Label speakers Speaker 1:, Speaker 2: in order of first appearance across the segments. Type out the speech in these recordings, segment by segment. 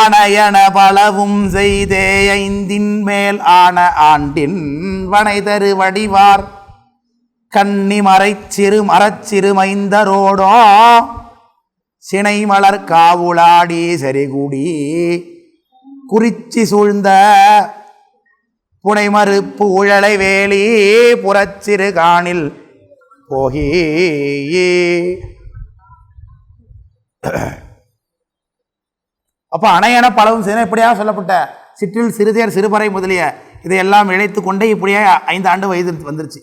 Speaker 1: அணையன பலவும் செய்தே ஐந்தின் மேல் ஆன ஆண்டின் வனை தரு வடிவார். கண்ணி மறைச்சிறு மரச்சிறு மைந்தரோடோ சினை மலர் காவுளாடி சரிகுடி குறிச்சி சூழ்ந்த புனைமறுப்பு உழலை வேலி புறச்சிறு காணில் போகி. அப்போ அணையன பலவும் செய்த இப்படியாக சொல்லப்பட்ட சிற்றில் சிறுதேர் சிறுபறை முதலிய இதையெல்லாம் இழைத்து கொண்டே இப்படியே ஐந்து ஆண்டு வயது வந்துருச்சு.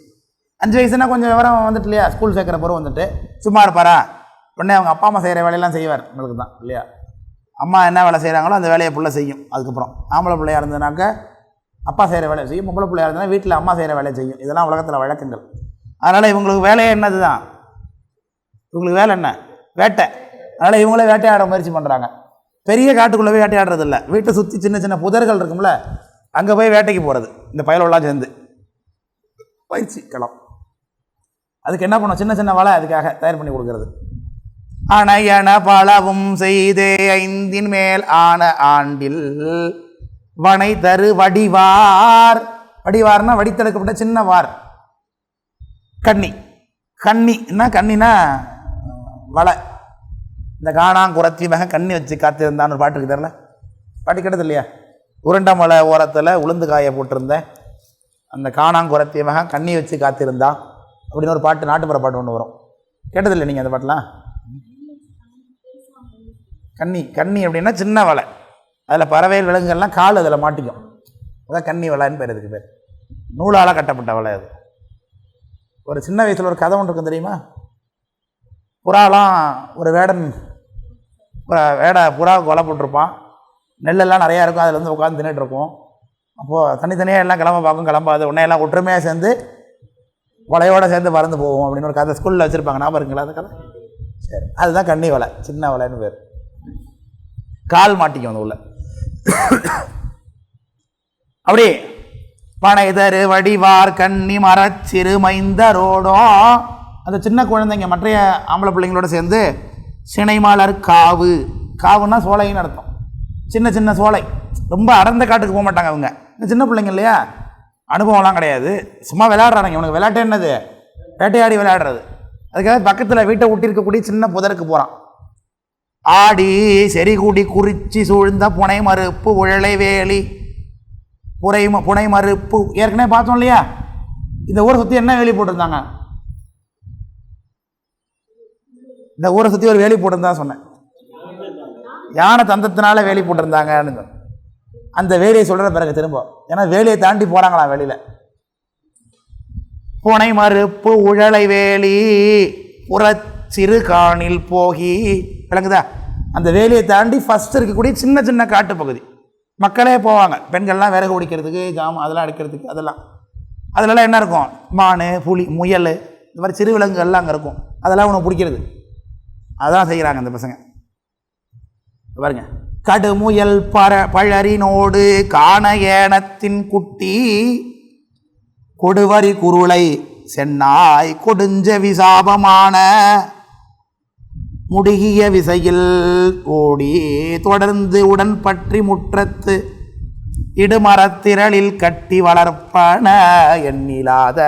Speaker 1: அஞ்சு வயசுனா கொஞ்சம் விவரம் வந்துட்டு இல்லையா? ஸ்கூல் சேர்க்குற பருவம் வந்துட்டு. சும்மா இருப்பாரா? உடனே அவங்க அப்பா அம்மா செய்கிற வேலையெல்லாம் செய்வார். உங்களுக்கு தான் இல்லையா? அம்மா என்ன வேலை செய்கிறாங்களோ அந்த வேலையை புள்ள செய்யும். அதுக்கப்புறம் ஆம்பளை பிள்ளையாக இருந்ததுனாக்க அப்பா செய்கிற வேலையை செய்யும். பொம்பளை பிள்ளையா இருந்ததுன்னா வீட்டில் அம்மா செய்கிற வேலையை செய்யும். இதெல்லாம் உலகத்தில் வழக்கங்கள். அதனால் இவங்களுக்கு வேலையே என்னது தான் இவங்களுக்கு வேலை என்ன? வேட்டை. அதனால் இவங்களே வேட்டையாட முயற்சி பண்ணுறாங்க பெரிய காட்டுக்குள்ளே போய் வேட்டையாடுறது இல்லை வீட்டை சுற்றி சின்ன சின்ன புதர்கள் இருக்கும்ல அங்கே போய் வேட்டைக்கு போகிறது இந்த பயலோடலாம் சேர்ந்து. பயிற்சி களம் அதுக்கு என்ன பண்ணும்? சின்ன சின்ன வலை அதுக்காக தயார் பண்ணி கொடுக்கறது. அணையன பலவும் செய்தே ஐந்தின் மேல் ஆன ஆண்டில் வனை தரு வடிவார். வடிவார்னா வடித்தெடுக்கப்பட்ட சின்ன வார். கண்ணி கண்ணின்னா கண்ணினா வலை. இந்த காணாங்குரத்தி மக கண்ணி வச்சு காத்திருந்தான்னு ஒரு பாட்டுக்கு தெரில பாட்டு கேட்டது இல்லையா? உருண்டை மலை ஓரத்தில் உளுந்து காய போட்டிருந்தேன். அந்த காணாங்குரத்தி மக கண்ணி வச்சு காத்திருந்தா அப்படின்னு ஒரு பாட்டு நாட்டுப்புற பாட்டு ஒன்று வரும். கேட்டதில்லை நீங்கள் அந்த பாட்டெலாம்? கண்ணி கண்ணி அப்படின்னா சின்ன வலை. அதில் பறவைகள் விலங்குகள்லாம் கால் அதில் மாட்டிக்கும். அதான் கண்ணி வலைன்னு பேர் இதுக்கு பேர். நூலால் கட்டப்பட்ட வலை அது. ஒரு சின்ன வயசில் ஒரு கதை ஒன்று இருக்கும் தெரியுமா? புறாலாம் ஒரு வேடன் வேடை புறா கொலை போட்டிருப்பான். நெல்லெல்லாம் நிறையா இருக்கும் அதில் வந்து உட்காந்து தின்னுட்டு இருக்கும் அப்போது தனித்தனியாக எல்லாம் கிளம்ப பார்க்கும் கிளம்பாது. உடனே எல்லாம் ஒற்றுமையாக சேர்ந்து கொலையோடு சேர்ந்து பறந்து போவோம் அப்படின்னு ஒரு கதை ஸ்கூலில் வச்சுருப்பாங்க. ஞாபகம் இருக்குங்களா அந்த கதை? சரி அதுதான் கண்ணி வலை சின்ன வலைன்னு பேர். கால் மாட்டிக்கும் அந்த உள்ள அப்படி பனைதரு வடிவார் கன்னி மரச்சிறு மைந்தரோடும் அந்த சின்ன குழந்தைங்க மற்றைய ஆம்பளை பிள்ளைங்களோட சேர்ந்து சினைமாளர் காவு. காவுன்னா சோலைன்னு அர்த்தம். சின்ன சின்ன சோலை. ரொம்ப அடர்ந்த காட்டுக்கு போக மாட்டாங்க அவங்க. இந்த சின்ன பிள்ளைங்க இல்லையா? அனுபவம்லாம் கிடையாது. சும்மா விளையாடுறாங்க இவனுக்கு விளையாட்டு என்னது? வேட்டையாடி விளையாடுறது. அதுக்காக பக்கத்தில் வீட்டை ஒட்டியிருக்கக்கூடிய சின்ன புதருக்கு போகிறான் ஆடி செறிகுடி குறிச்சி சூழ்ந்த புனை மறுப்பு உழலை வேலி. புரை புனை மறுப்பு. ஏற்கனவே பார்த்தோம் இல்லையா? இந்த ஊரை சுற்றி என்ன வேலி போட்டிருந்தாங்க? இந்த ஊரை சுற்றி ஒரு வேலி போட்டிருந்தான் சொன்னேன். யானை தந்தத்தினால வேலி போட்டிருந்தாங்கன்னு. அந்த வேலியை சொல்கிற பிறகு திரும்ப. ஏன்னா வேலியை தாண்டி போகிறாங்களாம் வெளியில். புனை மறுப்பு உழலை வேலி புறச்சிறு காணில் போகி. விளங்குதா? அந்த வேலியை தாண்டி ஃபஸ்ட் இருக்கக்கூடிய சின்ன சின்ன காட்டு பகுதி மக்களே போவாங்க. பெண்கள்லாம் விறகு ஒடிக்கிறதுக்கு ஜாமான் அதெல்லாம் அடிக்கிறதுக்கு அதெல்லாம். அதிலலாம் என்ன இருக்கும்? மான் புலி முயல் இந்த மாதிரி சிறு விலங்குகள்லாம் அங்கே இருக்கும். அதெல்லாம் உனக்கு பிடிக்கிறது. அதான் செய்கிறாங்க இந்த பசங்க. பாருங்க. கடுமுயல் பர பழறினோடு காண ஏனத்தின் குட்டி கொடுவரி குருளை சென்னாய் கொடுஞ்ச விசாபமான முடுகிய விசையில் ஓடி தொடர்ந்து உடன்பற்றி முற்றத்து இடுமரத்திரளில் கட்டி வளர்ப்பன எண்ணிலாத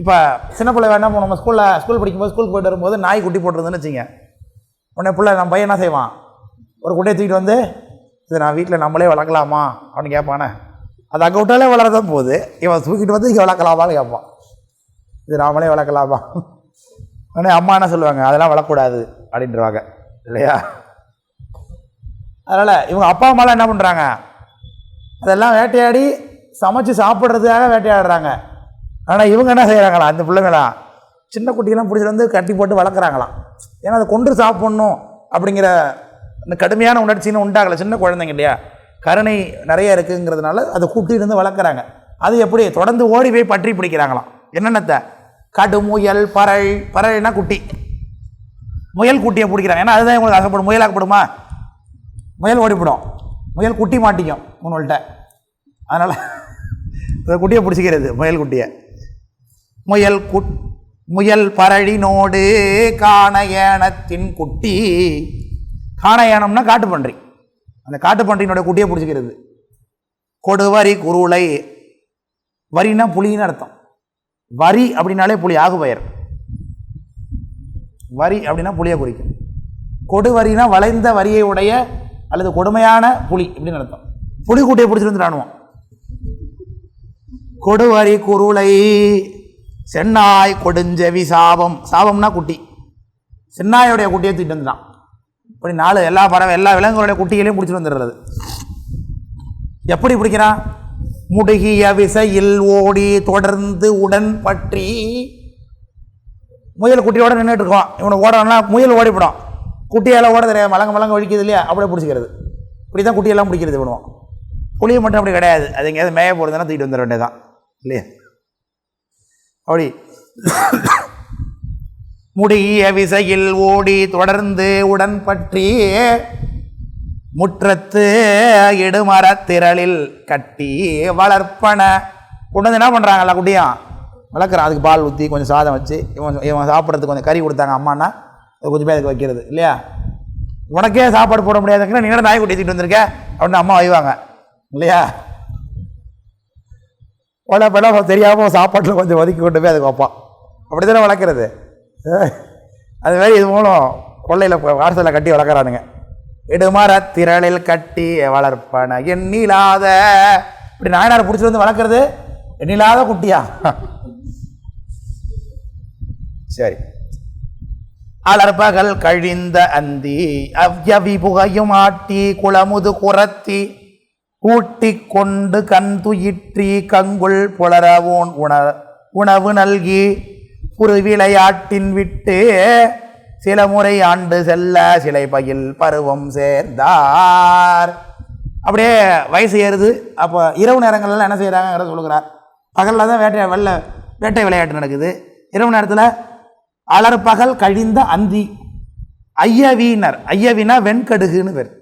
Speaker 1: இப்போ சின்ன பிள்ளை வேணா நம்ம ஸ்கூலில் ஸ்கூல் படிக்கும்போது ஸ்கூல் போயிட்டு வரும்போது நாய் குட்டி போட்டுருந்துன்னு வச்சுங்க. உடனே பிள்ளை நம்ம பையன் என்ன செய்வான்? ஒரு குட்டையை தூக்கிட்டு வந்து இது நான் வீட்டில் நம்மளே வளர்க்கலாமா? அப்படின்னு கேட்பானே. அது அங்கே விட்டாலே வளரதான் போகுது. இவன் தூக்கிட்டு வந்து இங்கே வளர்க்கலாமான்னு கேட்பான். இது நாமளே வளர்க்கலாமா? உடனே அம்மா என்ன சொல்லுவாங்க? அதெல்லாம் வளர்க்கக்கூடாது. அப்படின்றவாங்க. இல்லையா? அதனால் இவங்க அப்பா அம்மாலாம் என்ன பண்ணுறாங்க அதெல்லாம் வேட்டையாடி சமைச்சு சாப்பிட்றதுக்காக வேட்டையாடுறாங்க. ஆனால் இவங்க என்ன செய்கிறாங்களா அந்த பிள்ளைங்களாம் சின்ன குட்டியெல்லாம் பிடிச்சிட்டு வந்து கட்டி போட்டு வளர்க்குறாங்களாம். ஏன்னா அதை கொண்டு சாப்பிட்ணும் அப்படிங்கிற இந்த கடுமையான உணர்ச்சின்னு உண்டாகலை. சின்ன குழந்தைங்க இல்லையா? கருணை நிறைய இருக்குங்கிறதுனால அதை கூட்டிட்டு இருந்து வளர்க்குறாங்க. அது எப்படி? தொடர்ந்து ஓடி போய் பற்றி பிடிக்கிறாங்களாம். என்னென்னத்தை? கடுமுயல் பறல். பறல்னா குட்டி. முயல் குட்டியை பிடிக்கிறாங்க. ஏன்னா அதுதான் உங்களுக்கு ஆசைப்படும். முயலாக்கப்படுமா? முயல் ஓடிவிடும் முயல் குட்டி மாட்டிக்கும் உங்கள்கிட்ட அதனால் குட்டியை பிடிச்சிக்கிறது முயல் குட்டியை. முயல் குட் முயல் பரழினோடு காண குட்டி. குட்டி காட்டு காட்டுப்பன்றி. அந்த காட்டுப்பன்றியினுடைய குட்டியை பிடிச்சிக்கிறது. கொடுவரி குருளை. வரினா புலின்னு அர்த்தம். வரி அப்படின்னாலே புலி ஆகுபெயர். வரி அப்படின்னா புலியை குறிக்கும். கொடுவரினா வளைந்த வரியை உடைய அல்லது கொடுமையான புலி அப்படின்னு அர்த்தம். புலி குட்டியை பிடிச்சிருந்து ராணுவம். கொடுவரி குருளை சென்னாய் கொடுஞ்செவி சாபம். சாபம்னா குட்டி. சென்னாயோடைய குட்டியை தூக்கிட்டு வந்துட்டான். இப்படி நாலு எல்லா பறவை எல்லா விலங்குகளுடைய குட்டிகளையும் பிடிச்சிட்டு வந்துடுறது. எப்படி பிடிக்கிறான் முடுகிய விசையில் ஓடி தொடர்ந்து உடன் பற்றி முயல் குட்டியோட நின்றுட்டு இருக்கோம் இவனை ஓடணும்னா முயல் ஓடிப்படும். குட்டியால் ஓட தெரியாது. மலங்க மலங்க ஒழிக்கிறது இல்லையா? அப்படியே பிடிச்சிக்கிறது. இப்படி தான் குட்டியெல்லாம் பிடிக்கிறது பண்ணுவோம் புளியை மட்டும் அப்படி கிடையாது. அது எங்கேயாவது மேய போகிறதுனா தூக்கிட்டு வந்துட வேண்டியதான் இல்லையா? அப்படி. முடிய விசையில் ஓடி தொடர்ந்து உடன் பற்றி முற்றத்து இடுமரத் திரளில் கட்டி வளர்ப்பன. கொண்டு வந்து என்ன பண்ணுறாங்கல்ல குட்டியும் வளர்க்குறான். அதுக்கு பால் ஊற்றி கொஞ்சம் சாதம் வச்சு இவன் இவன் சாப்பிட்றதுக்கு கொஞ்சம் கறி கொடுத்தாங்க அம்மானா அது கொஞ்சம் பேர் அதுக்கு வைக்கிறது இல்லையா? உனக்கே சாப்பாடு போட முடியாதுங்கிற நீ நாய் குட்டி தூக்கிட்டு வந்திருக்க? அப்படின்னு அம்மா வைவாங்க இல்லையா? உடனே படம் தெரியாமல் சாப்பாட்டில் கொஞ்சம் ஒதுக்கி கொண்டு போய் அதுக்கு வைப்பான். அப்படி தானே வளர்க்குறது அது மாதிரி இது மூலம் கொள்ளையில் வாரத்தில் கட்டி வளர்க்குறானுங்க. இடுமர திரளில் கட்டி வளர்ப்பன. எண்ணிலாத இப்படி நாயனார் பிடிச்சிட்டு வந்து வளர்க்குறது? எண்ணிலாத குட்டியா? சரி. அலர்பகல் கழிந்த அந்தி அவ்யவி புகையும் ஆட்டி குளமுது குரத்தி கூட்டி கொண்டு கண் துயிற்றி கங்குள் புலரவோன் உண உணவு நல்கி புருவிளையாட்டின் விட்டு சில முறை ஆண்டு செல்ல சிலை பயில் பருவம் சேர்ந்தார். அப்படியே வயசு ஏறுது. அப்போ இரவு நேரங்கள்லாம் என்ன செய்கிறாங்கிறத சொல்லுகிறார். பகலில் தான் வேட்டை வெள்ள வேட்டை விளையாட்டு நடக்குது. இரவு நேரத்தில் அலர்பகல் கழிந்த அந்தி. ஐயவீனர் ஐயவினா வெண்கடுகுன்னு பேர்.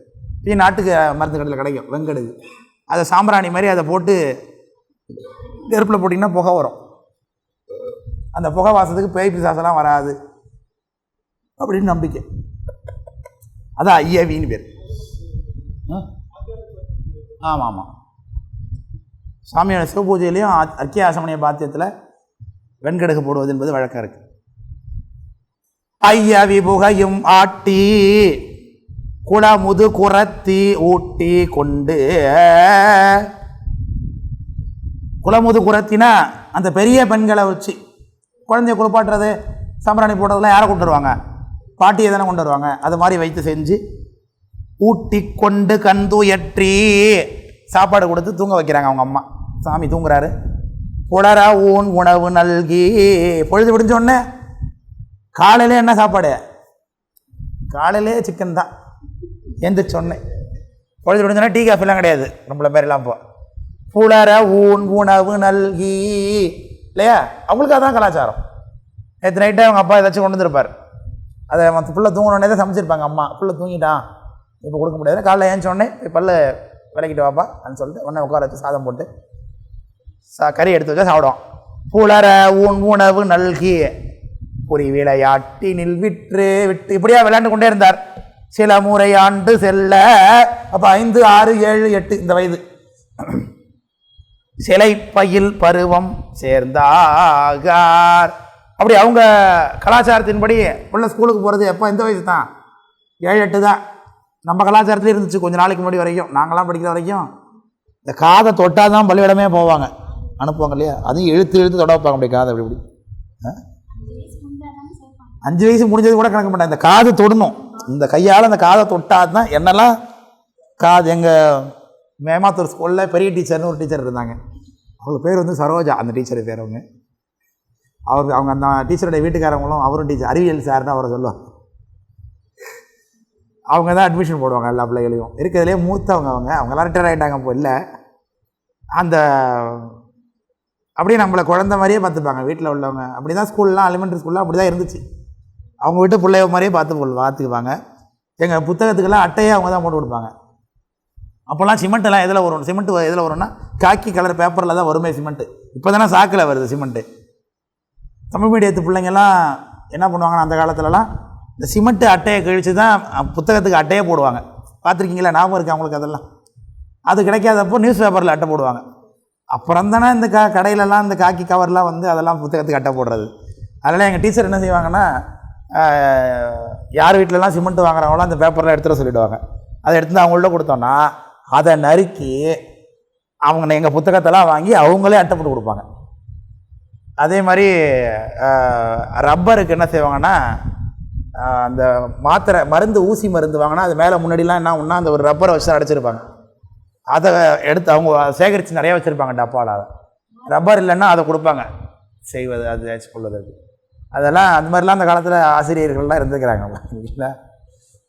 Speaker 1: இது நாட்டுக்கு மருந்து கடையில் கிடைக்கும் வெண்கடுகு அதை சாம்பிராணி மாதிரி அதை போட்டு நெருப்பில் போட்டிங்கன்னா புகை வரும். அந்த புகை வாசத்துக்கு பேய் பிசாசெல்லாம் வராது அப்படின்னு நம்பிக்கை. அதான் ஐயவின்னு பேர். ஆமாம் ஆமாம். சாமியோட சிவபூஜையிலையும் அ- அர்க்கிய பாத்தியத்தில் வெண்கடுகு போடுவது என்பது வழக்கம் இருக்கு. ஐயவி புகையும் ஆட்டி குளமுது குரத்தி ஊட்டி கொண்டு. குளமுது குரத்தினா அந்த பெரிய பெண்களை வச்சு குழந்தைய குளிப்பாட்டுறது சம்பராணி போடுறதெல்லாம் யாரை கொண்டு வருவாங்க? பாட்டியை தானே கொண்டு வருவாங்க. அது மாதிரி வைத்து செஞ்சு ஊட்டி கொண்டு கந்துயற்றி சாப்பாடு கொடுத்து தூங்க வைக்கிறாங்க அவங்க அம்மா. சாமி தூங்குறாரு. புலர ஊன் உணவு நல்கி. பொழுது விடிஞ்சோடனே காலையில் என்ன சாப்பாடு? காலையிலே சிக்கன் தான். எந்த சொன்னேன் பொழுது விடிஞ்சோடனே டீ காஃபிலாம் கிடையாது. நம்மள மாதிரிலாம் இப்போ புலர ஊன் உணவு நல்கி. இல்லையா? அவங்களுக்கு அதான் கலாச்சாரம். நேற்று நைட்டே அவங்க அப்பா ஏதாச்சும் கொண்டு வந்திருப்பார். அதை மற்ற புள்ள தூங்கினோடனே தான் சமைச்சிருப்பாங்க அம்மா. பிள்ளை தூங்கிட்டான் இப்போ கொடுக்க முடியாது. காலைல ஏன் உடனே போய் பல்லு விளக்கிட்டு வாப்பா அப்படின்னு சொல்லிட்டு உடனே உட்கார வச்சு சாதம் போட்டு சா கறி எடுத்து வச்சா சாப்பிடுவோம் புலர ஊன் உணவு நல்கி. புரி விளையாட்டினில் விற்று விட்டு இப்படியா விளையாண்டு கொண்டே இருந்தார். சில முறை ஆண்டு செல்ல. அப்போ ஐந்து ஆறு ஏழு எட்டு இந்த வயது. சிலை பயில் பருவம் சேர்ந்தாகார். அப்படி அவங்க கலாச்சாரத்தின்படி உள்ள ஸ்கூலுக்கு போகிறது எப்போ? எந்த வயசு தான். ஏழு எட்டு தான். நம்ம கலாச்சாரத்தில் இருந்துச்சு கொஞ்சம் நாளைக்கு முன்னாடி வரைக்கும். நாங்களாம் படிக்கிற வரைக்கும். இந்த காதை தொட்டால் தான் பள்ளியிடமே போவாங்க. அனுப்புவாங்க இல்லையா? அதையும் இழுத்து இழுத்து தொட வைப்பாங்க அப்படி காதை அப்படி இப்படி. அஞ்சு வயசு முடிஞ்சது கூட கணக்கு மாட்டேன் இந்த காது தொடணும். இந்த கையால் அந்த காதை தொட்டால் தான் என்னெல்லாம் காது எங்கள் மேமாத்தூர் ஸ்கூலில் பெரிய டீச்சர்னு ஒரு டீச்சர் இருந்தாங்க. அவங்க பேர் வந்து சரோஜா அந்த டீச்சர் பேர் அவங்க. அவர் அவங்க அந்த டீச்சருடைய வீட்டுக்காரவங்களும் அவரும் டீச்சர் அறிவியல் சார்னு அவரை சொல்லுவாங்க. அவங்க தான் அட்மிஷன் போடுவாங்க எல்லா பிள்ளைகளையும். இருக்கிறதுலே மூத்தவங்க அவங்க. அவங்கெல்லாம் ரிட்டையர் ஆகிட்டாங்க இப்போ இல்லை. அந்த அப்படியே நம்மளை குழந்த மாதிரியே பார்த்துப்பாங்க. வீட்டில் உள்ளவங்க. அப்படி தான் ஸ்கூல்லாம் எலிமெண்ட்ரி ஸ்கூல்லாம் அப்படி தான் இருந்துச்சு. அவங்க வீட்டு பிள்ளைய மாதிரியே பார்த்து கொள் பார்த்துக்குவாங்க. எங்கள் புத்தகத்துக்கெல்லாம் அட்டையே அவங்க தான் போட்டு கொடுப்பாங்க. அப்போல்லாம் சிமெண்ட்டெல்லாம் எதில் வரும்? சிமெண்ட் எதில் வரும்னா காக்கி கலர் பேப்பரில் தான் வருமே சிமெண்ட்டு இப்போ தானே சாக்கில் வருது சிமெண்ட்டு தமிழ் மீடியத்து பிள்ளைங்கெல்லாம் என்ன பண்ணுவாங்கன்னா அந்த காலத்துலலாம் இந்த சிமெண்ட்டு அட்டையை கழித்து தான் புத்தகத்துக்கு அட்டையே போடுவாங்க. பார்த்துருக்கீங்களா? ஞாபகம் இருக்குது அவங்களுக்கு அதெல்லாம்? அது கிடைக்காதப்போ நியூஸ் பேப்பரில் அட்டை போடுவாங்க. அப்புறம் தானே இந்த க கடையிலலாம் இந்த காக்கி கவர்லாம் வந்து அதெல்லாம் புத்தகத்துக்கு அட்டை போடுறது. அதனால் எங்கள் டீச்சர் என்ன செய்வாங்கன்னா யார் வீட்டிலலாம் சிமெண்ட் வாங்குறாங்களோ அந்த பேப்பர்லாம் எடுத்துட சொல்லிவிடுவாங்க அதை எடுத்து அவங்கள்ட்ட கொடுத்தோன்னா அதை நறுக்கி அவங்க எங்கள் புத்தகத்தெல்லாம் வாங்கி அவங்களே அட்டை போட்டு கொடுப்பாங்க. அதே மாதிரி ரப்பருக்கு என்ன செய்வாங்கன்னா அந்த மாத்திரை மருந்து ஊசி மருந்து வாங்கினா அது மேலே முன்னாடிலாம் என்ன ஒன்றா அந்த ஒரு ரப்பரை வச்சு அடைச்சிருப்பாங்க. அதை எடுத்து அவங்க சேகரித்து நிறையா வச்சுருப்பாங்க டப்பாவில் ரப்பர் இல்லைன்னா அதை கொடுப்பாங்க. செய்வது அது ஏதாச்சும் கொள்வதற்கு அதெல்லாம் அந்த மாதிரிலாம் அந்த காலத்தில் ஆசிரியர்கள்லாம் இருந்துக்கிறாங்க இல்லை?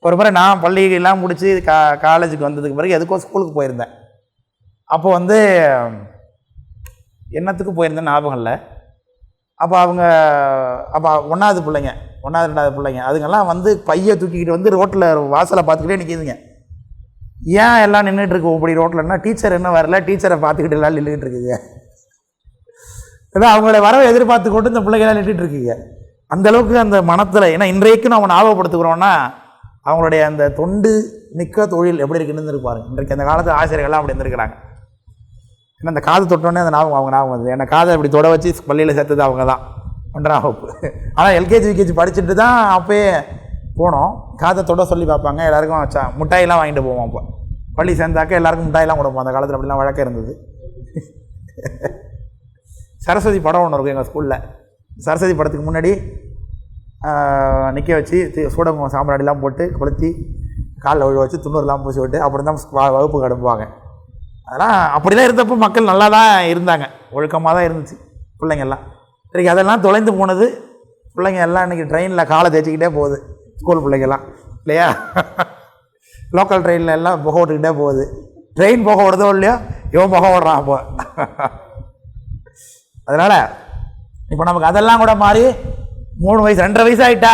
Speaker 1: ஒரு முறை நான் பள்ளியெல்லாம் முடித்து கா காலேஜுக்கு வந்ததுக்கு பிறகு எதுக்கோ ஸ்கூலுக்கு போயிருந்தேன். அப்போ வந்து என்னத்துக்கு போயிருந்தேன் ஞாபகம் இல்லை. அப்போ அவங்க அப்போ ஒன்றாவது பிள்ளைங்க ஒன்றாவது ரெண்டாவது பிள்ளைங்க அதுங்கெல்லாம் வந்து பையை தூக்கிக்கிட்டு வந்து ரோட்டில் வாசலை பார்த்துக்கிட்டே நிற்கிதுங்க ஏன் எல்லாம் நின்றுட்டு இருக்கு இப்படி ரோட்டில்னா டீச்சர் என்ன வரல டீச்சரை பார்த்துக்கிட்டு எல்லாம் நின்றுட்டு இருக்குங்க ஏன்னா அவங்கள வரவை எதிர்பார்த்து கொண்டு இந்த பிள்ளைங்களாம் நின்றுட்டு இருக்குங்க அந்த அளவுக்கு அந்த மனத்தில் ஏன்னா இன்றைக்கு நம்ம ஞாபகப்படுத்துக்கிறோன்னா அவங்களுடைய அந்த தொண்டு மிக்க தொழில் எப்படி இருக்குன்னு இருப்பாருங்க இன்றைக்கு அந்த காலத்து ஆசிரியர்கள்லாம் அப்படி இருந்திருக்கிறாங்க. ஏன்னா அந்த காது தொட்டோன்னே அந்த ஞாபகம் அவங்க ஞாபகம் வந்து ஏன்னா காதை இப்படி தொட வச்சு பள்ளியில் சேர்த்தது அவங்க தான் ஒன்றாம் வகுப்பு. ஆனால் எல்கேஜி யூகேஜி படிச்சுட்டு தான் அப்போயே போனோம். காதை தொட சொல்லி பார்ப்பாங்க. எல்லாருக்கும் வச்சா மிட்டாயெல்லாம் வாங்கிட்டு போவோம் அப்போ. பள்ளி சேர்ந்தாக்க எல்லாருக்கும் முட்டாயெல்லாம் கொடுப்போம். அந்த காலத்தில் அப்படிலாம் வழக்கம் இருந்தது. சரஸ்வதி படம் ஒன்று இருக்கும் எங்கள் ஸ்கூலில். சரஸ்வதி படத்துக்கு முன்னாடி நிற்க வச்சு சூட சூடம் சாம்பிராணிலாம் போட்டு கொளுத்தி காலில் ஒழு வச்சு துண்ணூறுலாம் பூசி விட்டு அப்புறம் தான் வகுப்பு வகுப்புக்கு அனுப்புவாங்க அதெல்லாம் அப்படிலாம் இருந்தப்போ மக்கள் நல்லா தான் இருந்தாங்க. ஒழுக்கமாக தான் இருந்துச்சு பிள்ளைங்கள்லாம் இன்றைக்கி அதெல்லாம் தொலைந்து போனது பிள்ளைங்க எல்லாம் இன்றைக்கி ட்ரெயினில் காலை தேய்ச்சிக்கிட்டே போகுது. ஸ்கூல் பிள்ளைங்கள்லாம் இல்லையா? லோக்கல் ட்ரெயினில் எல்லாம் புகை விட்டுக்கிட்டே போகுது. ட்ரெயின் புகை விடுதோ இல்லையோ இவன் புகை விடுறான் அப்போ. அதனால் இப்போ நமக்கு அதெல்லாம் கூட மாறி மூணு வயசு ரெண்டரை வயசு ஆகிட்டா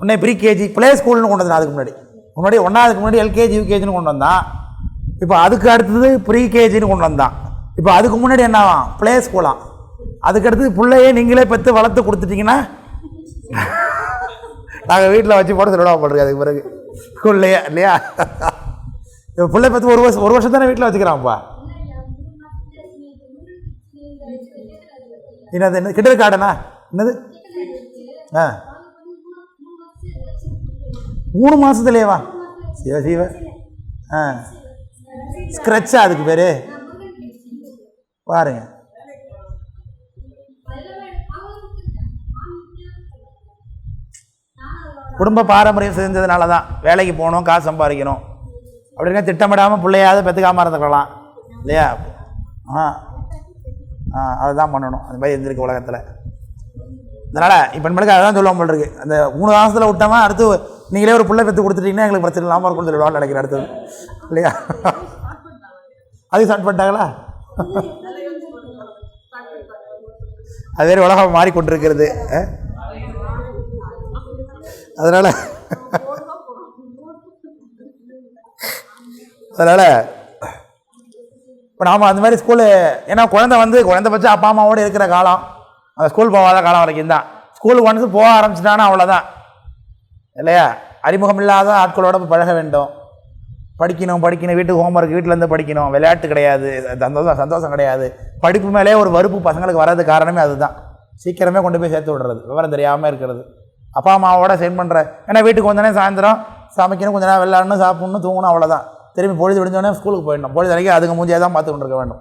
Speaker 1: உடனே ப்ரீகேஜி பிளே ப்ளே ஸ்கூல்னு கொண்டு வந்தான் அதுக்கு முன்னாடி. முன்னாடி ஒன்றாவதுக்கு முன்னாடி எல்கேஜி யூகேஜின்னு கொண்டு வந்தான். இப்போ அதுக்கு அடுத்தது ப்ரீகேஜின்னு கொண்டு வந்தான். இப்போ அதுக்கு முன்னாடி என்ன ப்ளே ஸ்கூலாம் அதுக்கு அடுத்தது பிள்ளையே நீங்களே பெற்று வளர்த்து கொடுத்துட்டீங்கன்னா நாங்கள் வீட்டில் வச்சு போட சொல்லிடுவோம் போடுறது அதுக்கு பிறகு. ஸ்கூல்லையே இல்லையா? இப்போ பிள்ளை பற்றி ஒரு வருஷம் ஒரு வருஷம் தானே வீட்டில் வச்சுக்கிறான்ப்பா. என்னது என்ன கிண்டர் கார்டனா என்னது? ஆ. மூணு மாதத்துலேயேவா சிவ சிவ. ஆ. ஸ்க்ரட்சா அதுக்கு பேர். பாருங்க. குடும்ப பாரம்பரியம் செஞ்சதுனால தான் வேலைக்கு போகணும் காசு சம்பாதிக்கணும். அப்படின்னா திட்டமிடாமல் பிள்ளையாவது பெற்றுக்காமல் இருந்துக்கலாம். இல்லையா? ஆ. அதுதான் பண்ணணும். அந்த மாதிரி இருந்திருக்கு உலகத்தில். அதனால் இப்போ நம்மளுக்கு அதுதான் சொல்லுவோம் போல் இருக்கு. அந்த மூணு மாதத்தில் விட்டோமா அடுத்து நீங்களே ஒரு பிள்ளை பெற்று கொடுத்துட்டீங்கன்னா எங்களுக்கு பிரச்சனை இல்லாமல் இருக்கும்னு சொல்லுவாங்க நினைக்கிறேன் அடுத்தது. இல்லையா? அது ஸ்டார்ட் பண்ணிட்டாங்களா? அது வேறு உலகம் மாறிக்கொண்டிருக்கிறது. அதனால் அதனால் இப்போ நாம் அந்த மாதிரி ஸ்கூலு ஏன்னா குழந்தை வந்து குழந்தைபட்சம் அப்பா அம்மாவோடு இருக்கிற காலம். அந்த ஸ்கூல் போகாத காலம் வரைக்கும் தான் ஸ்கூலுக்கு வந்து போக ஆரம்பிச்சிட்டானா அவ்வளோதான் இல்லையா? அறிமுகம் இல்லாத ஆட்களோட பழக வேண்டும். படிக்கணும் படிக்கணும் வீட்டுக்கு ஹோம்ஒர்க் வீட்டிலேருந்து படிக்கணும். விளையாட்டு கிடையாது. சந்தோஷம் சந்தோஷம் கிடையாது. படிப்பு மேலே ஒரு வறுப்பு பசங்களுக்கு வர்றது காரணமே அதுதான். சீக்கிரமே கொண்டு போய் சேர்த்து விடுறது. விவரம் தெரியாமல் இருக்கிறது. அப்பா அம்மாவோட சென்ட் பண்ணுற ஏன்னா வீட்டுக்கு வந்தோடனே சாயந்தரம் சமைக்கணும் கொஞ்ச நேரம் விளையாடணும் சாப்பிடணும் தூங்கணும் அவ்வளோதான் திரும்பி பொழுது விடுஞ்சோடனே ஸ்கூலுக்கு போயிடணும். பொழுது வரைக்கும் அதுக்கு மூஞ்சியாக தான் பார்த்து கொண்டிருக்க வேண்டும்.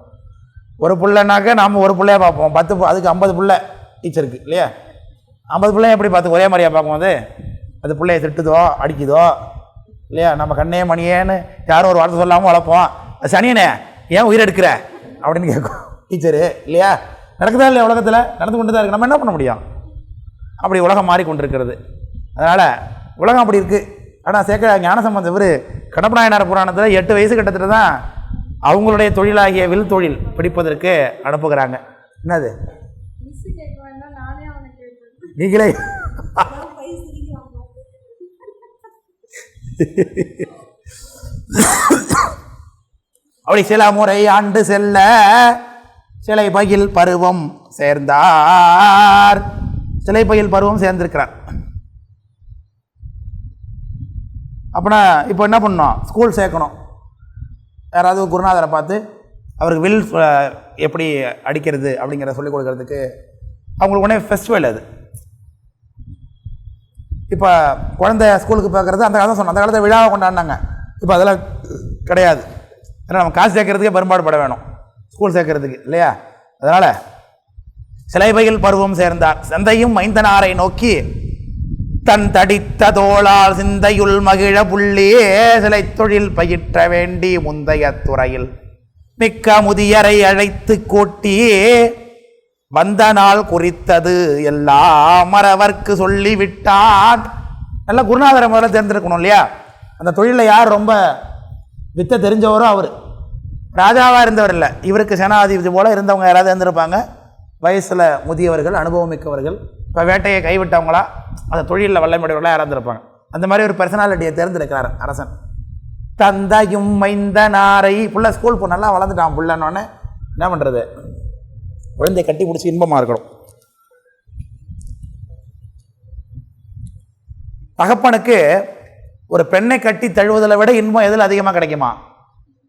Speaker 1: ஒரு பிள்ளைனாக்க நாம் ஒரு பிள்ளையாக பார்ப்போம். பத்து அதுக்கு ஐம்பது பிள்ளை டீச்சருக்கு இல்லையா? ஐம்பது பிள்ளைய எப்படி பார்த்து ஒரே மாதிரியா பார்க்கும் அது பிள்ளைய திட்டுதோ அடிக்குதோ இல்லையா? நம்ம கண்ணே மணியேன்னு யாரும் ஒரு வார்த்தை சொல்லாமல் வளர்ப்போம் அது சனியனே ஏன் உயிர் எடுக்கிற? அப்படின்னு கேட்கும். டீச்சரு இல்லையா? நடக்குதா இல்லையா உலகத்தில்? நடந்து கொண்டு தான் இருக்கு. நம்ம என்ன பண்ண முடியும்? அப்படி உலகம் மாறிக்கொண்டிருக்கிறது. அதனால் உலகம் அப்படி இருக்குது ஆனால் சேர்க்க ஞானசம்பந்த இவர் கடப்பநாயனார் புராணத்தில் எட்டு வயசு கட்டத்தில் தான் அவங்களுடைய தொழிலாகிய வில் தொழில் பிடிப்பதற்கு அனுப்புகிறாங்க. என்னது? நீங்களே? அப்படி சில முறை ஆண்டு செல்ல சிலை பயில் பருவம் சேர்ந்தார். சிலை பயில் பருவம் சேர்ந்திருக்கிறார். அப்படின்னா இப்போ என்ன பண்ணணும்? ஸ்கூல் சேர்க்கணும். யாராவது குருநாதரை பார்த்து அவருக்கு வில் எப்படி அடிக்கிறது அப்படிங்கிறத சொல்லிக் கொடுக்கறதுக்கு அவங்களுக்கு உடனே ஃபெஸ்டிவல் அது. இப்போ குழந்தை ஸ்கூலுக்கு பார்க்குறது அந்த காலத்தில் சொன்னோம். அந்த காலத்தில் விழாவை கொண்டாடினாங்க. இப்போ அதெல்லாம் கிடையாது. ஏன்னா நம்ம காசு சேர்க்கறதுக்கே பெரும்பாடு பட வேணும். ஸ்கூல் சேர்க்கறதுக்கு இல்லையா? அதனால் சிலைபையில் பருவம் சேர்ந்தார். சந்தையும் மைந்தனாரை நோக்கி தன் தடித்த தோளால் சிந்தையுள் மகிழ புள்ளியே சிலை தொழில் பயிற்ற வேண்டி முந்தைய துறையில். மிக்க முதியரை அழைத்து கூட்டி வந்த நாள் குறித்தது எல்லாம் மறவர்க்கு சொல்லிவிட்டான். நல்ல குருநாதரை முதல்ல தேர்ந்தெடுக்கணும் இல்லையா? அந்த தொழிலில் யார் ரொம்ப வித்த தெரிஞ்சவரோ அவர். ராஜாவாக இருந்தவர் இல்லை. இவருக்கு சேனாதிபதி போல இருந்தவங்க யாராவது இருந்திருப்பாங்க? வயசில் முதியவர்கள் அனுபவம் மிக்கவர்கள். இப்போ வேட்டையை கைவிட்டவங்களா? அந்த தொழிலில் வல்லமுடையவர்களாக இறந்துருப்பாங்க அந்த மாதிரி ஒரு பர்சனாலிட்டியை தேர்ந்தெடுக்கிறார் அரசன். தந்தையும் மைந்தனாரை புள்ள ஸ்கூல் போ நல்லா வளர்ந்துட்டான் புள்ளன்னொன்னே என்ன பண்ணுறது குழந்தையை கட்டி பிடிச்சி இன்பமாக இருக்கணும். தகப்பனுக்கு ஒரு பெண்ணை கட்டி தழுவதில் விட இன்பம் எதில் அதிகமாக கிடைக்குமா?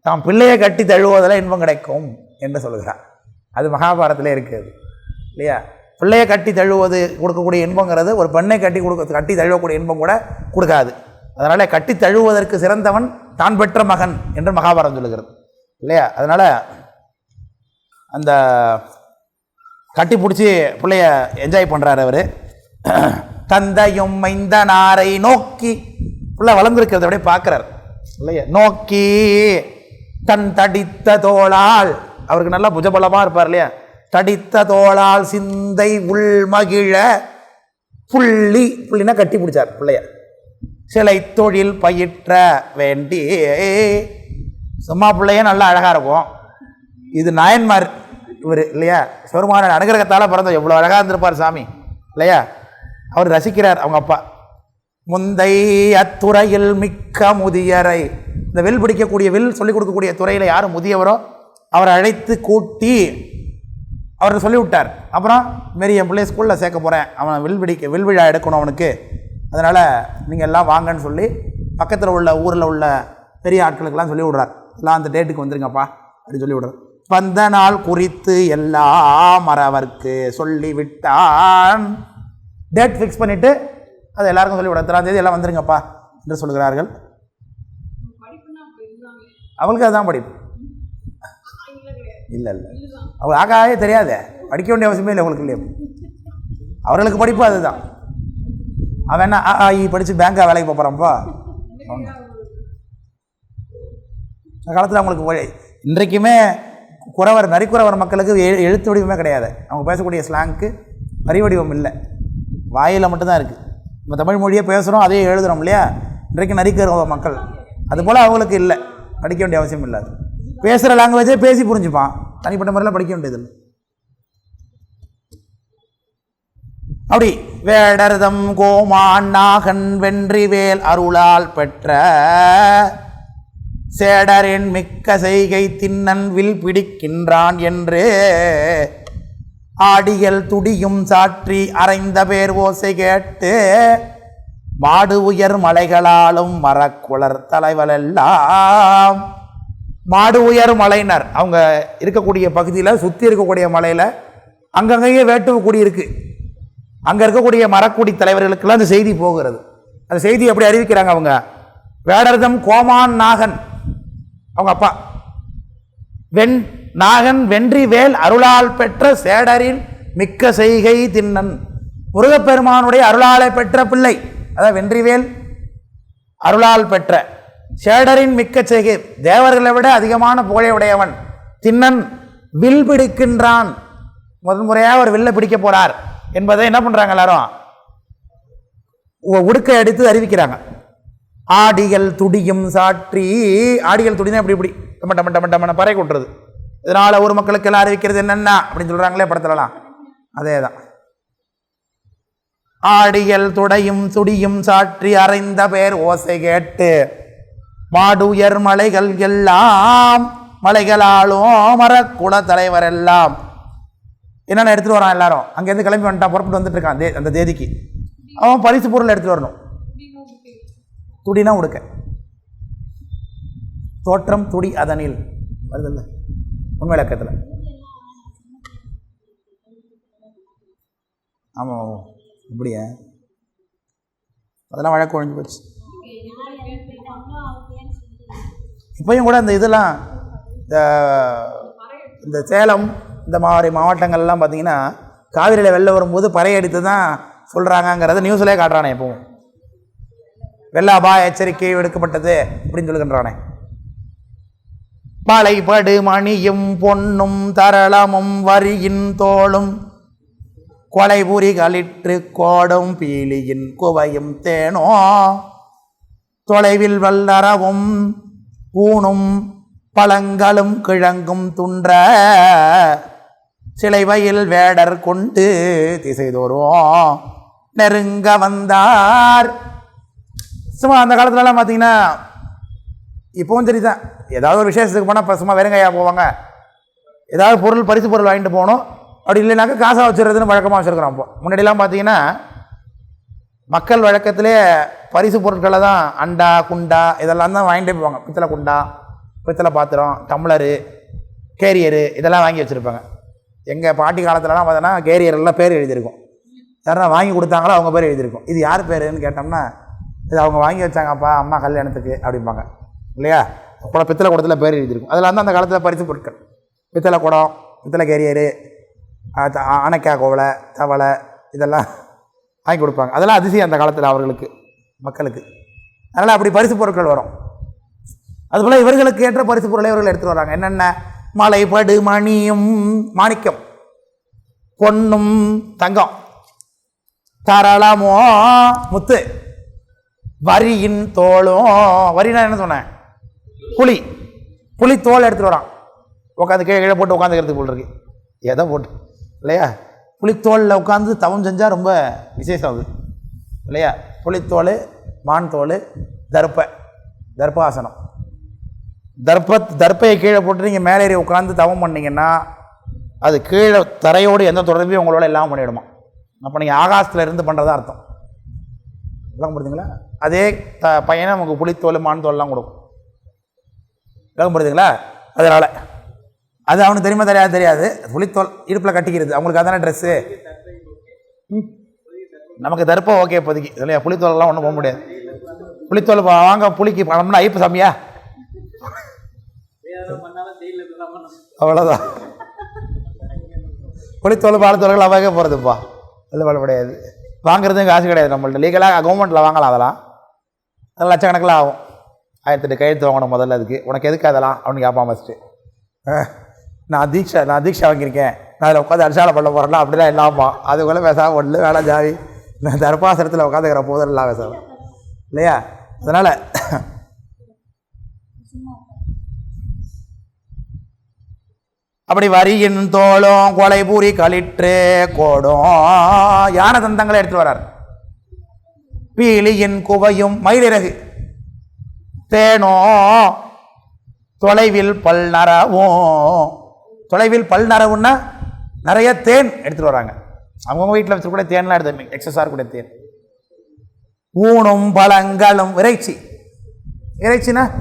Speaker 1: தான் பிள்ளையை கட்டி தழுவதில் இன்பம் கிடைக்கும் என்று சொல்கிறார். அது மகாபாரதத்திலே இருக்குது. இல்லையா? பிள்ளையை கட்டி தழுவது கொடுக்கக்கூடிய இன்பங்கிறது ஒரு பெண்ணை கட்டி கொடுக்க கட்டி தழுவக்கூடிய இன்பம் கூட கொடுக்காது. அதனால் கட்டி தழுவுவதற்கு சிறந்தவன் தான் பெற்ற மகன் என்று மகாபாரதம் சொல்லுகிறது. இல்லையா? அதனால் அந்த கட்டி பிடிச்சி பிள்ளைய என்ஜாய் பண்ணுறாரு அவர். தந்தையும் மைந்தனாரை நோக்கி பிள்ளை வளர்ந்துருக்கிறத அப்படியே பார்க்குறார். இல்லையா? நோக்கி தன் தடித்த தோளால். அவருக்கு நல்லா புஜபலமாக இருப்பார் இல்லையா? தடித்த தோளால் சிந்தை உள்மகிழ புள்ளி புள்ளினா கட்டி பிடிச்சார் பிள்ளைய. சிலை தொழில் பயிற்ற வேண்டி. சும்மா பிள்ளைய நல்லா அழகாக இருக்கும். இது நாயன்மார் இவர் இல்லையா? சிவருமான அனுகிரகத்தால் பிறந்த எவ்வளோ அழகாக இருந்திருப்பார் சாமி இல்லையா? அவர் ரசிக்கிறார் அவங்க அப்பா. முந்தை அத்துறையில் மிக்க முதியரை இந்த வில் பிடிக்கக்கூடிய வில் சொல்லிக் கொடுக்கக்கூடிய துறையில் யார் முதியவரோ அவரை அழைத்து கூட்டி அவர் சொல்லி விட்டார் அப்புறம் மாரி என் பிள்ளைய ஸ்கூலில் சேர்க்க போகிறேன் அவன் வில்விடிக்க வில்விழா எடுக்கணும் அவனுக்கு. அதனால் நீங்கள் எல்லாம் வாங்கன்னு சொல்லி பக்கத்தில் உள்ள ஊரில் உள்ள பெரிய ஆட்களுக்கெல்லாம் சொல்லி விடுறார் எல்லாம் அந்த டேட்டுக்கு வந்துருங்கப்பா அப்படின்னு சொல்லி விடுறார் வந்த நாள் குறித்து எல்லாம் மறவர்க்கு சொல்லி விட்டான் டேட் ஃபிக்ஸ் பண்ணிவிட்டு அதை எல்லாருக்கும் சொல்லி விட இத்தனாம் தேதி எல்லாம் வந்துருங்கப்பா என்று சொல்கிறார்கள்.
Speaker 2: படிப்புனா
Speaker 1: அவங்களுக்கு அதுதான் படிப்பு. இல்லை இல்லை அவங்க ஆகாயே தெரியாதே. படிக்க வேண்டிய அவசியமே இல்லை உங்களுக்கு இல்லையா. அவர்களுக்கு படிப்பு அதுதான். அவன் என்ன ஆ, ஆ, இ படித்து பேங்காக வேலைக்கு போகிறான்ப்பா அந்த காலத்தில் அவங்களுக்கு இன்றைக்குமே குறவர் நரிக்குறவர் மக்களுக்கு எழு எழுத்து வடிவமே கிடையாது. அவங்க பேசக்கூடிய ஸ்லாங்க்கு வரி வடிவம் இல்லை. வாயில் மட்டும்தான் இருக்குது நம்ம தமிழ் மொழியை பேசுகிறோம் அதையே எழுதுகிறோம் இல்லையா? இன்றைக்கு நரிக்குறவ மக்கள். அதுபோல் அவங்களுக்கு இல்லை. படிக்க வேண்டிய அவசியம் இல்லை அது. பேசுகிற லாங்குவேஜே பேசி புரிஞ்சுப்பான். தனிப்பட்ட முறையில் படிக்க வேண்டியது அப்படி வேடர்தம் கோமான் நாகன் வென்றிவேல் அருளால் பெற்ற சேடரின் மிக்க செய்கை தின்னன் வில் பிடிக்கின்றான் என்று ஆடியல் துடியும் சாற்றி அரைந்த பேர் ஓசை கேட்டு மாடு உயர் மலைகளாலும் மரக்குளர் தலைவலெல்லாம் மாடு உயர் மலையினர். அவங்க இருக்கக்கூடிய பகுதியில் சுற்றி இருக்கக்கூடிய மலையில் அங்கங்கேயே வேட்டுவ குடி இருக்குது அங்கே இருக்கக்கூடிய மரக்குடி தலைவர்களுக்கெல்லாம் அந்த செய்தி போகிறது. அந்த செய்தி எப்படி அறிவிக்கிறாங்க அவங்க? வேடர்தம் கோமான் நாகன். அவங்க அப்பா. வெண் நாகன் வென்றி வேல் அருளால் பெற்ற சேடரின் மிக்க செய்கை தின்னன். முருகப்பெருமானுடைய அருளாலை பெற்ற பிள்ளை. அதான் வென்றிவேல் அருளால் பெற்ற. சேடரின் மிக்க செய்கை. தேவர்களை விட அதிகமான புகழை உடையவன் தின்னன் வில் பிடிக்கின்றான். முதன் முறையாக ஒரு வில்லை பிடிக்க போறார் என்பதை என்ன பண்றாங்க எல்லாரும்? உடுக்கை அடித்து அறிவிக்கிறாங்க. ஆடிகள் துடியும் சாற்றி ஆடிகள் துடினா இப்படி இப்படி டம டம டம டமன பறை கொட்டுறது. இதனால் ஒரு மக்களுக்கு எல்லாம் அறிவிக்கிறது என்னென்ன? அப்படின்னு சொல்றாங்களே படத்துலலாம். அதே தான் ஆடியல் துடையும் சுடியும் சாற்றி அறைந்த பேர் ஓசை கேட்டு மாடுயர் மலைகள் எல்லாம் மலைகளாலும் மரக்குல தலைவர் எல்லாம். என்னென்ன எடுத்துட்டு வரான் எல்லாரும்? அங்கேருந்து கிளம்பி வந்துட்டான் புறப்பட்டு வந்துட்டு இருக்கான் தே அந்த தேதிக்கு. அவன் பரிசு பொருள் எடுத்துகிட்டு வரணும். துடினா உடுக்க. தோற்றம் துடி அதனில். வருதுல்ல உண்மை இலக்கத்தில். ஆமாம் ஆமாம் அப்படியா? அதெல்லாம் வழக்கு ஒழிஞ்சு போச்சு. இப்பயும் கூட இந்த இதெல்லாம் இந்த இந்த சேலம் இந்த மாதிரி மாவட்டங்கள்லாம் பார்த்தீங்கன்னா காவிரியில் வெளில வரும்போது பறை அடித்து தான் சொல்கிறாங்கங்கிறத நியூஸ்லேயே காட்டுறானே இப்போவும். வெள்ள அபாய எச்சரிக்கை விடுக்கப்பட்டது அப்படின்னு சொல்லுகின்றானே. பாலைபடு மணியும் பொன்னும் தரளமும் வரியின் தோளும். கொலைபுரி களிற்று கோடும் பீலியின் குவையும் தேனோ. தொலைவில் வல்லறவும் பூணும் பழங்களும் கிழங்கும் துன்ற சிலைவையில் வேடர் கொண்டு திசைதோறும் நெருங்க வந்தார். சும்மா அந்த காலத்துலலாம் பார்த்தீங்கன்னா இப்போவும் சரி தான் ஏதாவது ஒரு விசேஷத்துக்கு போனால் இப்போ சும்மா வெறுங்கையாக போவாங்க. ஏதாவது பொருள் பரிசு பொருள் வாங்கிட்டு போகணும். அப்படி இல்லைனாக்கா காசாக வச்சுருதுன்னு வழக்கமாக வச்சுருக்குறோம் இப்போ. முன்னாடிலாம் பார்த்தீங்கன்னா மக்கள் வழக்கத்திலே பரிசு பொருட்களை தான் அண்டா குண்டா இதெல்லாம் தான் வாங்கிட்டே போவாங்க. பித்தளை குண்டா பித்தளை பாத்திரம் டம்ளரு கேரியரு இதெல்லாம் வாங்கி வச்சுருப்பாங்க. எங்கள் பாட்டி காலத்துலலாம் பார்த்தோன்னா கேரியரெல்லாம் பேர் எழுதியிருக்கும். யாரா வாங்கி கொடுத்தாங்களோ அவங்க பேர் எழுதியிருக்கும். இது யார் பேருன்னு கேட்டோம்னா இது அவங்க வாங்கி வச்சாங்கப்பா அம்மா கல்யாணத்துக்கு அப்படிம்பாங்க. இல்லையா? கூட பித்தளை குடத்தில் பேர் எழுதியிருக்கும். அதில் வந்து அந்த காலத்தில் பரிசு பொருட்கள். பித்தளை குடம் பித்தளை கேரியரு அணைக்காய் கோவலை தவளை இதெல்லாம் வாங்கி கொடுப்பாங்க. அதெல்லாம் அதிசயம் அந்த காலத்தில் அவர்களுக்கு. மக்களுக்கு. அதனால் அப்படி பரிசு பொருட்கள் வரும். அதுபோல் இவர்களுக்கு ஏற்ற பரிசு பொருளை இவர்கள் எடுத்துகிட்டு வராங்க என்னென்ன? மலை படு மணியும் மாணிக்கம். பொன்னும் தங்கம். தரளமோ? முத்து. வரியின் தோளும் வரினா என்ன சொன்னேன்? புலி. புளி தோல் எடுத்துட்டு வரான். உட்காந்து கீழே கீழே போட்டு உட்காந்துக்கிறதுக்கு போல் இருக்கு. எதை போட்டு. இல்லையா? புலித்தோலில் உட்காந்து தவம் செஞ்சால் ரொம்ப விசேஷம் அது. இல்லையா? புலித்தோல் மான் தோல் தர்ப்ப தர்ப்பாசனம். தர்ப்ப தர்ப்பையை கீழே போட்டு நீங்கள் மேலே ஏறி உட்காந்து தவம் பண்ணீங்கன்னா அது கீழே தரையோடு எந்த தொடர்பையும் உங்களோட எல்லாம் பண்ணிவிடுமா அப்போ நீங்கள் ஆகாசத்தில் இருந்து பண்ணுறதா அர்த்தம். விளக்கம் புரியுதுங்களா அதே த பையனை நமக்கு புலித்தோல் மான் தோல்லாம் கொடுக்கும். விளக்கம் புரியுதுங்களா அதனால். அது அவனுக்கு தெரியுமா தெரியாது? தெரியாது. புலித்தோல் இடுப்பில் கட்டிக்கிறது. அவங்களுக்கு அதானே ட்ரெஸ்ஸு நமக்கு தர்ப்பம் ஓகே இப்போதைக்கு. இல்லையா புளித்தோலெல்லாம் ஒன்றும் போக முடியாது. புளித்தோல் வாங்க புலிக்கு பணம்னா ஐப்பு சாமியா? அவ்வளோதான் புளித்தோல் பாலத்தோல்கள் அவாக போகிறதுப்பா அது பண்ண முடியாது. வாங்குறதும் காசு கிடையாது நம்மள்ட்ட. லீகலாக கவர்மெண்ட்டில் வாங்கலாம் அதெல்லாம். அது லட்சக்கணக்கில் ஆகும். ஆயிரத்தெட்டு கையெழுத்து வாங்கணும் முதல்ல அதுக்கு. உனக்கு எதுக்கு அதெல்லாம்? அப்படின்னு கேட்பான் ஃபஸ்ட்டு நான் தீட்சா நான் தீட்சா வாங்கியிருக்கேன். நான் அதில் உட்காந்து அரிசாலை பண்ண போகிறேன்னா அப்படிலாம் இல்லாமா. அதுக்குள்ளே பேசாமல் ஒன்று வேலை ஜாவி நான் தர்பாசனத்தில் உட்காந்துக்கிற போதெல்லாம் பேசாமல் இல்லையா? அதனால் அப்படி வரியின் தோளும் கொலை பூரி களிற்று கோடும். யானை தந்தங்களை எடுத்துட்டு வர்றார் பீலியின் குவையும் மயிலிறகு. தேனோ தொலைவில் பல் நரவும் தொலைவில் பல் நரவுன்னா நிறைய தேன் எடுத்துட்டு வராங்க. அவங்கவுங்க வீட்டில் வச்சுக்கூட தேன்லாம் எடுத்து எக்ஸஸாக கூட தேன். ஊனும் பழங்களும் இறைச்சி. இறைச்சினா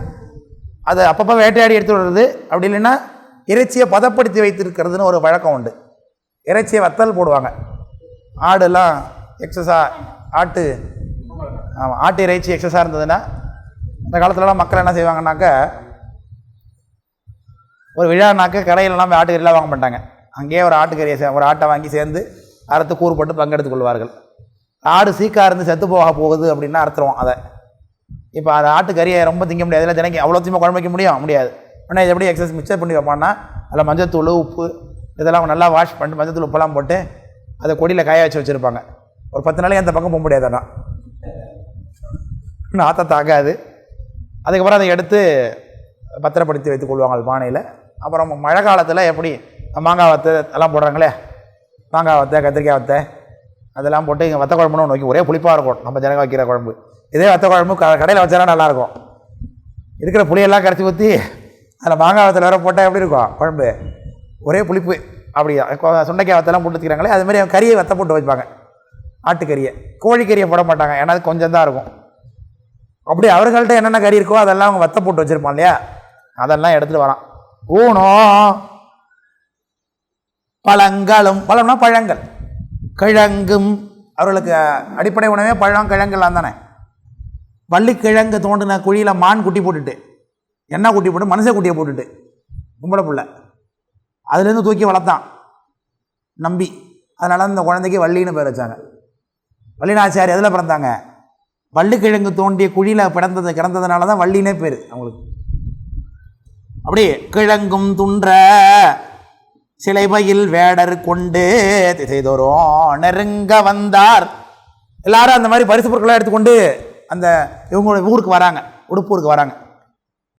Speaker 1: அது அப்பப்போ வேட்டையாடி எடுத்து விடுறது அப்படி இல்லைன்னா இறைச்சியை பதப்படுத்தி வைத்திருக்கிறதுன்னு ஒரு வழக்கம் உண்டு. இறைச்சியை வத்தல் போடுவாங்க. ஆடுலாம் எக்ஸஸாக ஆட்டு ஆமாம் ஆட்டு இறைச்சி எக்ஸஸாக இருந்ததுன்னா இந்த காலத்துலலாம் மக்கள் என்ன செய்வாங்கன்னாக்க ஒரு விழானாக்க கடையிலலாம் போய் ஆட்டுக்கறிலாம் வாங்க மாட்டாங்க. அங்கேயே ஒரு ஆட்டுக்கறியை சே- ஒரு ஆட்டை வாங்கி சேர்ந்து அறுத்து கூறுபட்டு பங்கெடுத்து பங்கெடுத்துக் கொள்வார்கள் ஆடு சீக்கா இருந்து செத்து போக போகுது அப்படின்னா அறுத்துருவோம் அதை. இப்போ அது ஆட்டுக்கறியை ரொம்ப திங்க முடியாது. இல்லை தினைக்கு அவ்வளோ தீமை குழம்பு வைக்க முடியும்? முடியாது. ஆனால் இது எப்படி எக்ஸஸ் மிக்சர் பண்ணி வைப்பான்னா அதில் மஞ்சத்தூள் உப்பு இதெல்லாம் நல்லா வாஷ் பண்ணிட்டு மஞ்சத்தூள் உப்பெல்லாம் போட்டு அதை கொடியில் காய வச்சு வச்சுருப்பாங்க. ஒரு பத்து நாளைக்கு அந்த பக்கம் போக முடியாது ஆனால் நாற்ற தாக்காது அதுக்கப்புறம் அதை எடுத்து பத்திரப்படுத்தி வைத்துக் கொள்வாங்க அது பானையில். அப்புறம் மழை காலத்தில் எப்படி மாங்காய் வத்து எல்லாம் போடுறாங்களே மாங்காய் வத்தை கத்திரிக்காய் வத்தை அதெல்லாம் போட்டு இங்கே வத்த குழம்புன்னு ஒன்று வைக்கும். ஒரே புளிப்பாக இருக்கும். நம்ம ஜனங்க வைக்கிற குழம்பு. இதே வத்த குழம்பு க கடையில் வச்சாலும் நல்லாயிருக்கும். இருக்கிற புளியெல்லாம் கரைச்சி ஊற்றி அதில் மாங்காய் வத்தில் வேறு போட்டால் எப்படி இருக்கும் குழம்பு? ஒரே புளிப்பு. அப்படியா? சுண்டைக்காய் வத்தெல்லாம் போட்டு வச்சுக்கிறாங்களே அதுமாதிரி கறியை வத்த போட்டு வைப்பாங்க. ஆட்டுக்கறியை. கோழிக்கறியை போட மாட்டாங்க. ஏன்னா அது கொஞ்சம் தான் இருக்கும். அப்படி அவர்கள்ட்ட என்னென்ன கறி இருக்கோ அதெல்லாம் அவங்க வத்த போட்டு வச்சுருப்பான் இல்லையா? அதெல்லாம் எடுத்துட்டு வரான். ஊனோ பழங்களும் பழம்னா பழங்கள். கிழங்கும் அவர்களுக்கு அடிப்படை உணவே பழம் கிழங்கெல்லாம் தானே. வள்ளிக்கிழங்கு தோண்டின குழியில் மான் குட்டி போட்டுட்டு என்ன குட்டி போட்டு மனுஷ குட்டியை போட்டுட்டு கும்பல பிள்ளை. அதுலேருந்து தூக்கி வளர்த்தான். நம்பி. அதனால் அந்த குழந்தைக்கு வள்ளின்னு பேர் வச்சாங்க. வள்ளிநாச்சியார் எதில் பிறந்தாங்க? வள்ளிக்கிழங்கு தோண்டிய குழியில் பிறந்தது கிடந்ததுனால தான் வள்ளினே பேர் அவங்களுக்கு. அப்படியே கிழங்கும் துன்ற சிலைமையில் வேடர் கொண்டு திசைதோறும் நெருங்க வந்தார். எல்லாரும் அந்த மாதிரி பரிசு பொருட்களை எடுத்துக்கொண்டு அந்த இவங்களோட ஊருக்கு வராங்க உடுப்பூருக்கு வராங்க.